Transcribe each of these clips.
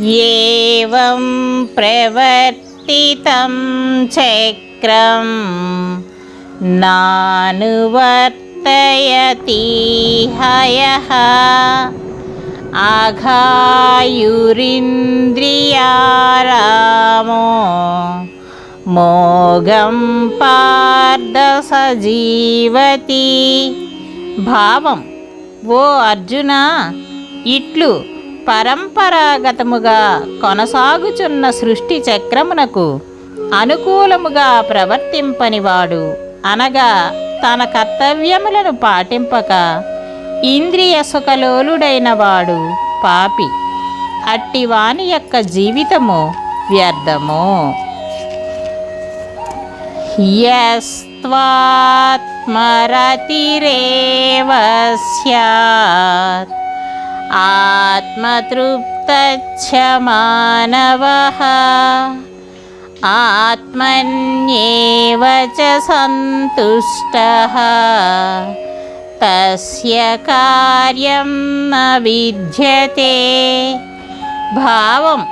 ఏవం ప్రవర్తితం చక్రం నానువర్తయతి హయ అఘాయురింద్రియారామో మోగం పార్ద సజీవతి భావం ఓ అర్జున ఇట్లు పరంపరాగతముగా కొనసాగుచున్న సృష్టి చక్రమునకు అనుకూలముగా ప్రవర్తింపనివాడు. అనగా తన కర్తవ్యములను పాటింపక ఇంద్రియ సుఖలోలుడైన వాడు పాపి అట్టివాని యొక్క జీవితము వ్యర్థము. యస్త్వాత్మరతిరేవ స్యాత్. ఆత్మతృప్తచ్చ మానవః ఆత్మన్యేవ చ సంతుష్టः తస్య కార్యం న విద్యతే భావం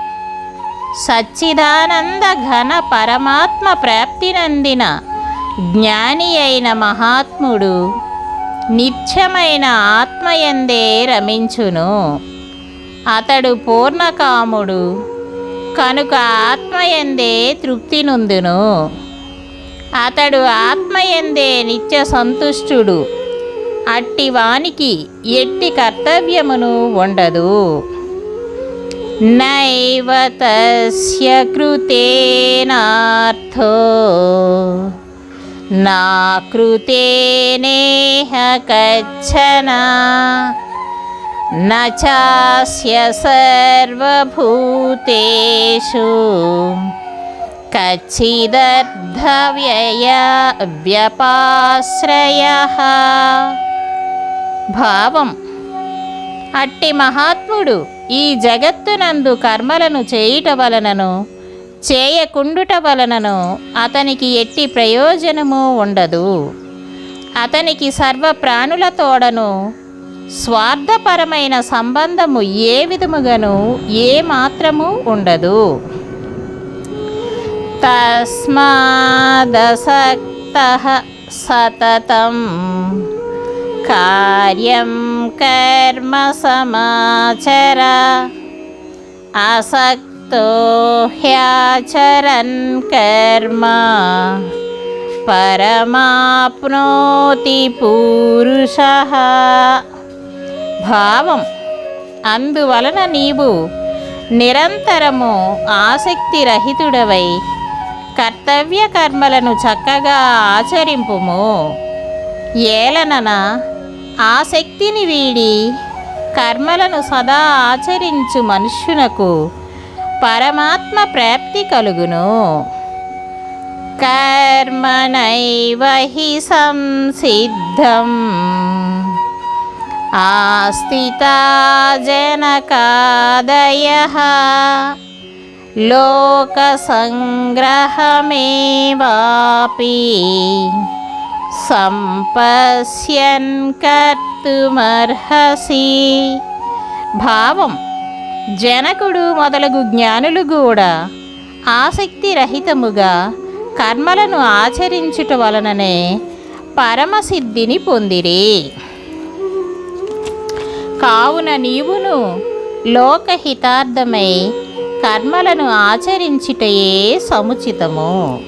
సచ్చిదానంద ఘన పరమాత్మ ప్రాప్తినందిన జ్ఞాని అయిన మహాత్ముడు నిత్యమైన ఆత్మయందే రమించును. అతడు పూర్ణకాముడు కనుక ఆత్మయందే తృప్తి నుందును అతడు ఆత్మయందే నిత్య సంతుష్టుడు అట్టివానికి ఎట్టి కర్తవ్యమును ఉండదు. నైవ తస్య కృతేనార్థో. నా కృతేనేహ కచ్చన న చాస్య సర్వభూతేషు కచ్చిదర్థవ్యయ వ్యపాశ్రయ. భావం. అట్టి మహాత్ముడు ఈ జగత్తునందు కర్మలను చేయుట వలనను చేయకుండుట వలనను అతనికి ఎట్టి ప్రయోజనము ఉండదు. అతనికి సర్వ ప్రాణుల తోడను స్వార్థపరమైన సంబంధము ఏ విధముగాను ఏ మాత్రము ఉండదు. తస్మాదసక్త సతతం కార్యం కర్మ సమాచర అసక్తో ह्याचरन् కర్మ పరమాప్నోతి పూరుష భావం అందువలన నీవు నిరంతరము ఆసక్తి రహితుడవై కర్తవ్య కర్మలను చక్కగా ఆచరింపుము. ఏలనన ఆసక్తిని వీడి కర్మలను సదా ఆచరించు మనుష్యునకు పరమాత్మ ప్రాప్తి కలుగును. కర్మనైవ హి సంసిద్ధం ఆస్థితా జనకాదయ. లోకసంగ్రహమేవాపి. సంపశ్యన్ కర్తుమర్హసి. భావం. జనకుడు మొదలగు జ్ఞానులు కూడా ఆసక్తి రహితముగా కర్మలను ఆచరించుట వలననే పరమసిద్ధిని పొందిరి. కావున నీవును లోకహితార్థమై కర్మలను ఆచరించుటయే సముచితము.